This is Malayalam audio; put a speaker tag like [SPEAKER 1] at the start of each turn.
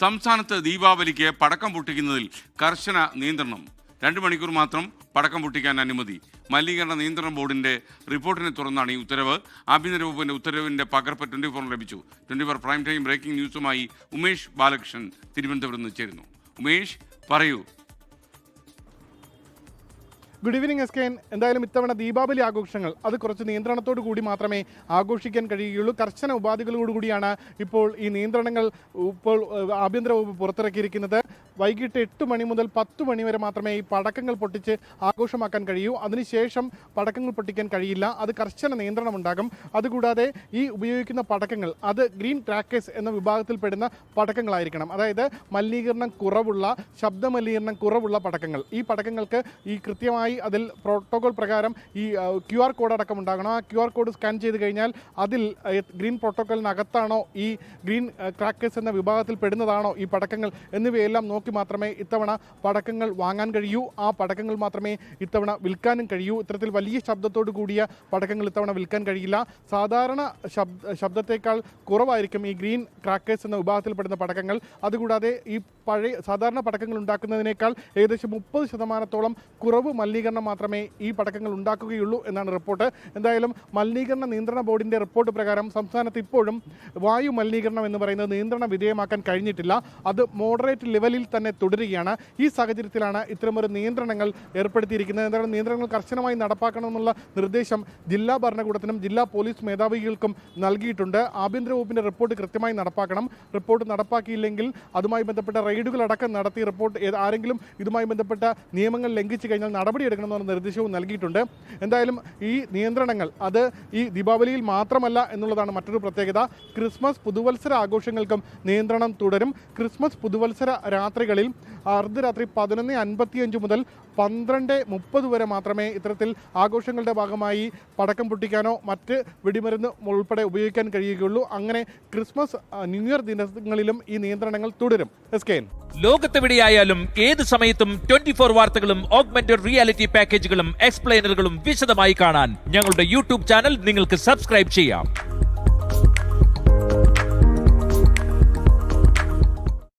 [SPEAKER 1] സംസ്ഥാനത്ത് ദീപാവലിക്ക് പടക്കം പൊട്ടിക്കുന്നതിൽ കർശന നിയന്ത്രണം. രണ്ട് മണിക്കൂർ മാത്രം പടക്കം പൊട്ടിക്കാൻ അനുമതി. മലിനീകരണ നിയന്ത്രണ ബോർഡിന്റെ റിപ്പോർട്ടിനെ തുടർന്നാണ് ഈ ഉത്തരവ്. ആഭ്യന്തര വകുപ്പിന്റെ ഉത്തരവിന്റെ പകർപ്പ് ട്വന്റി ഫോറിൽ ലഭിച്ചു. Twenty four prime time breaking ന്യൂസുമായി Umesh Balakrishnan തിരുവനന്തപുരത്ത് ചേരുന്നു. ഉമേഷ് പറയൂ.
[SPEAKER 2] ഗുഡ് ഈവനിങ് എസ് കെൻ എന്തായാലും ഇത്തവണ ദീപാവലി ആഘോഷങ്ങൾ അത് കുറച്ച് നിയന്ത്രണത്തോടു കൂടി മാത്രമേ ആഘോഷിക്കാൻ കഴിയുകയുള്ളൂ. കർശന ഉപാധികളോടുകൂടിയാണ് ഇപ്പോൾ ഈ നിയന്ത്രണങ്ങൾ ഇപ്പോൾ ആഭ്യന്തര വകുപ്പ് പുറത്തിറക്കിയിരിക്കുന്നത്. വൈകിട്ട് എട്ട് മണി മുതൽ പത്ത് മണി വരെ മാത്രമേ ഈ പടക്കങ്ങൾ പൊട്ടിച്ച് ആഘോഷമാക്കാൻ കഴിയൂ. അതിനുശേഷം പടക്കങ്ങൾ പൊട്ടിക്കാൻ കഴിയില്ല. അത് കർശന നിയന്ത്രണം ഉണ്ടാകും. അതുകൂടാതെ ഈ ഉപയോഗിക്കുന്ന പടക്കങ്ങൾ അത് ഗ്രീൻ ട്രാക്കേഴ്സ് എന്ന വിഭാഗത്തിൽപ്പെടുന്ന പടക്കങ്ങളായിരിക്കണം. അതായത് മലിനീകരണം കുറവുള്ള ശബ്ദ മലിനീകരണം കുറവുള്ള പടക്കങ്ങൾ. ഈ പടക്കങ്ങൾക്ക് ഈ കൃത്യമായി അതിൽ പ്രോട്ടോകോൾ പ്രകാരം ഈ ക്യു ആർ കോഡ് അടക്കം ഉണ്ടാകണം. ആ ക്യു ആർ കോഡ് സ്കാൻ ചെയ്ത് കഴിഞ്ഞാൽ അതിൽ ഗ്രീൻ പ്രോട്ടോക്കോളിനകത്താണോ ഈ ഗ്രീൻ ക്രാക്കേഴ്സ് എന്ന വിഭാഗത്തിൽ പെടുന്നതാണോ ഈ പടക്കങ്ങൾ എന്നിവയെല്ലാം നോക്കി മാത്രമേ ഇത്തവണ പടക്കങ്ങൾ വാങ്ങാൻ കഴിയൂ. ആ പടക്കങ്ങൾ മാത്രമേ ഇത്തവണ വിൽക്കാനും കഴിയൂ. ഇത്തരത്തിൽ വലിയ ശബ്ദത്തോടു കൂടിയ പടക്കങ്ങൾ ഇത്തവണ വിൽക്കാൻ കഴിയില്ല. സാധാരണ ശബ്ദ ശബ്ദത്തേക്കാൾ കുറവായിരിക്കും ഈ ഗ്രീൻ ക്രാക്കേഴ്സ് എന്ന വിഭാഗത്തിൽപ്പെടുന്ന പടക്കങ്ങൾ. അതുകൂടാതെ ഈ പഴയ സാധാരണ പടക്കങ്ങൾ ഉണ്ടാക്കുന്നതിനേക്കാൾ ഏകദേശം മുപ്പത് ശതമാനത്തോളം കുറവ് മലിനീകരണം മാത്രമേ ഈ പടക്കങ്ങൾ ഉണ്ടാക്കുകയുള്ളൂ എന്നാണ് റിപ്പോർട്ട്. എന്തായാലും മലിനീകരണ നിയന്ത്രണ ബോർഡിന്റെ റിപ്പോർട്ട് പ്രകാരം സംസ്ഥാനത്ത് ഇപ്പോഴും വായു മലിനീകരണം എന്ന് പറയുന്നത് നിയന്ത്രണ വിധേയമാക്കാൻ കഴിഞ്ഞിട്ടില്ല. അത് മോഡറേറ്റ് ലെവലിൽ തന്നെ തുടരുകയാണ്. ഈ സാഹചര്യത്തിലാണ് ഇത്തരമൊരു നിയന്ത്രണങ്ങൾ ഏർപ്പെടുത്തിയിരിക്കുന്നത്. എന്തായാലും നിയന്ത്രണങ്ങൾ കർശനമായി നടപ്പാക്കണമെന്നുള്ള നിർദ്ദേശം ജില്ലാ ഭരണകൂടത്തിനും ജില്ലാ പോലീസ് മേധാവികൾക്കും നൽകിയിട്ടുണ്ട്. ആഭ്യന്തര വകുപ്പിന്റെ റിപ്പോർട്ട് കൃത്യമായി നടപ്പാക്കണം. റിപ്പോർട്ട് നടപ്പാക്കിയില്ലെങ്കിൽ അതുമായി ബന്ധപ്പെട്ട റെയ്ഡുകൾ അടക്കം നടത്തി റിപ്പോർട്ട് ആരെങ്കിലും ഇതുമായി ബന്ധപ്പെട്ട നിയമങ്ങൾ ലംഘിച്ചു കഴിഞ്ഞാൽ നടപടിയെടുക്കണമെന്ന നിർദ്ദേശവും നൽകിയിട്ടുണ്ട്. എന്തായാലും ഈ നിയന്ത്രണങ്ങൾ അത് ഈ ദീപാവലിയിൽ മാത്രമല്ല എന്നുള്ളതാണ് മറ്റൊരു പ്രത്യേകത. ക്രിസ്മസ് പുതുവത്സര ആഘോഷങ്ങൾക്കും നിയന്ത്രണം തുടരും. ക്രിസ്മസ് പുതുവത്സര രാത്രികളിൽ അർദ്ധരാത്രി പതിനൊന്ന് അൻപത്തിയഞ്ച് മുതൽ പന്ത്രണ്ട് മുപ്പത് വരെ മാത്രമേ ഇത്തരത്തിൽ ആഘോഷങ്ങളുടെ ഭാഗമായി പടക്കം പൊട്ടിക്കാനോ മറ്റ് വെടിമരുന്ന് ഉൾപ്പെടെ ഉപയോഗിക്കാൻ കഴിയുകയുള്ളൂ. അങ്ങനെ ക്രിസ്മസ് ന്യൂ ഇയർ ദിനങ്ങളിലും ഈ നിയന്ത്രണങ്ങൾ തുടരും. എസ് കെ
[SPEAKER 3] ലോകത്തെവിടെയായാലും ഏത് സമയത്തും ട്വന്റി ഫോർ വാർത്തകളും ഓഗ്മെന്റഡ് റിയാലിറ്റി പാക്കേജുകളും എക്സ്പ്ലെയിനറുകളും വിശദമായി കാണാൻ ഞങ്ങളുടെ യൂട്യൂബ് ചാനൽ നിങ്ങൾക്ക് സബ്സ്ക്രൈബ് ചെയ്യാം.